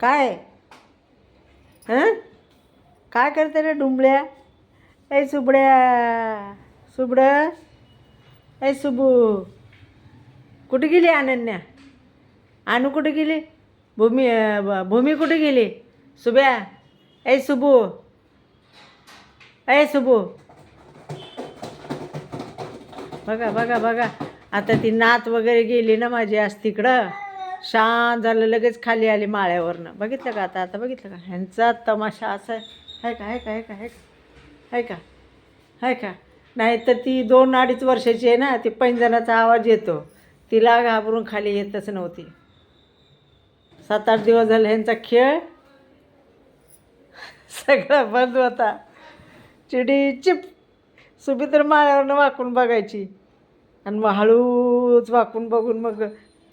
काय? हं? काय करते रे डुंबळ्या? ए सुबड्या सुबड. ए सुबू. कुठे गेली अनन्या? आणू कुठे गेली? भूमी भूमी कुठे गेली? सुब्या ए सुबू. ए सुबू. बघा बघा बघा. आता ती नात वगैरे गेली ना माझी आज तिकडं. शांत झालं लगेच खाली आली माळ्यावरनं. बघितलं का आता? आता बघितलं का? ह्यांचा तमाशा असा आहे. का? आहे का? आहे का? आहे का? आहे का? आहे का? नाही तर ती दोन अडीच वर्षाची आहे ना ती पैंजणाचा आवाज येतो. तिला घाबरून खाली येतच नव्हती. सात आठ दिवस झाले ह्यांचा खेळ. सगळा बंद होता. चिडी चिप. सुबी तर माळ्यावरनं वाकून बघायची. आणि मग हळूच वाकून बघून मग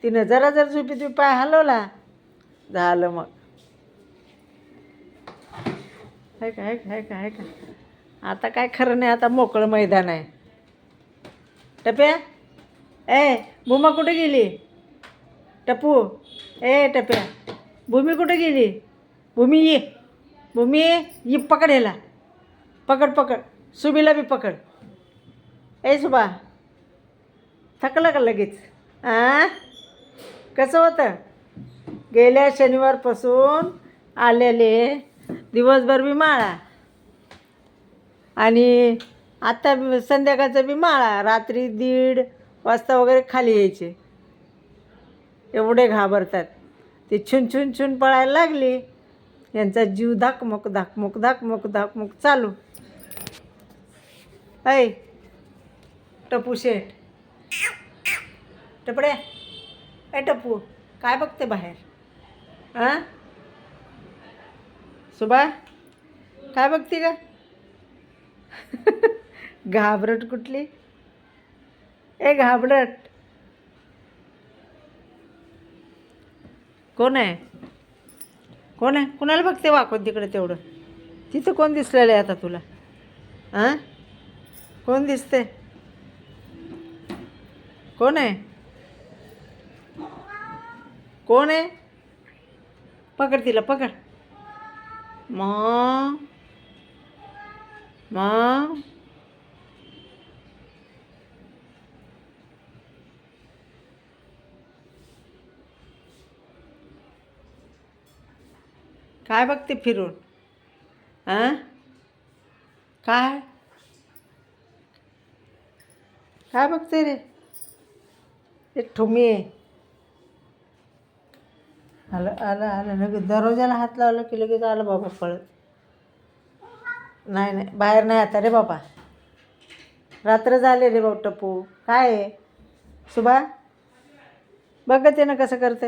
तिनं जरा जर झोपी तुम्ही पाय हलवला झालं मग. आहे का आहे का आहे का का. आता काय खरं नाही आता मोकळं मैदान आहे. टप्या ए भूमा कुठे गेली? टपू ए टप्या भूमी कुठे गेली? भूमी ये भूमी ये पकड ह्याला. पकड पकड. सुबीला बी पकड. ए सुबा थकलं का लगेच? आ? कसं होतं? गेल्या शनिवारपासून आलेले दिवसभर बी माळा. आणि आत्ता संध्याकाळचं संध्याकाळचा बी माळा रात्री दीड वाजता वगैरे खाली यायचे. एवढे घाबरतात. ते छुन छुन छुन पळायला लागली. यांचा जीव धाकमक धाकमक धाकमक धाकमक चालू. ऐ टपू शेठ. टपड्या. ए टप्पू काय बघते बाहेर? हां सुबा काय बघते का घाबरट कुठली? ए घाबरट. कोण आहे? कोण आहे? कुणाला बघते वाकून तिकडे तेवढं? तिथं कोण दिसलेलं आहे आता तुला? हां कोण दिसते कोण आहे? कोण आहे? पकड तिला पकड. म म. काय बघते फिरून? हां काय? काय बघते रे? ते ठुमी आहे. आलं आलं आलं लगेच दरवाजाला हात लावला की लगेच आलं बाबा पळत. नाही नाही बाहेर नाही आता रे बाबा. रात्र झाले रे बाबा टप्पू काय आहे? सुभा? बघत आहे ना कसं करते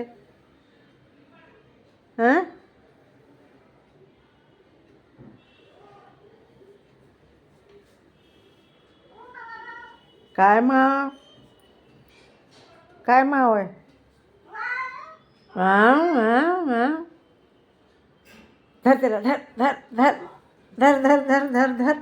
हां? काय माव काय माव आहे? धर त्याला धर धर धर धर धर धर धर धर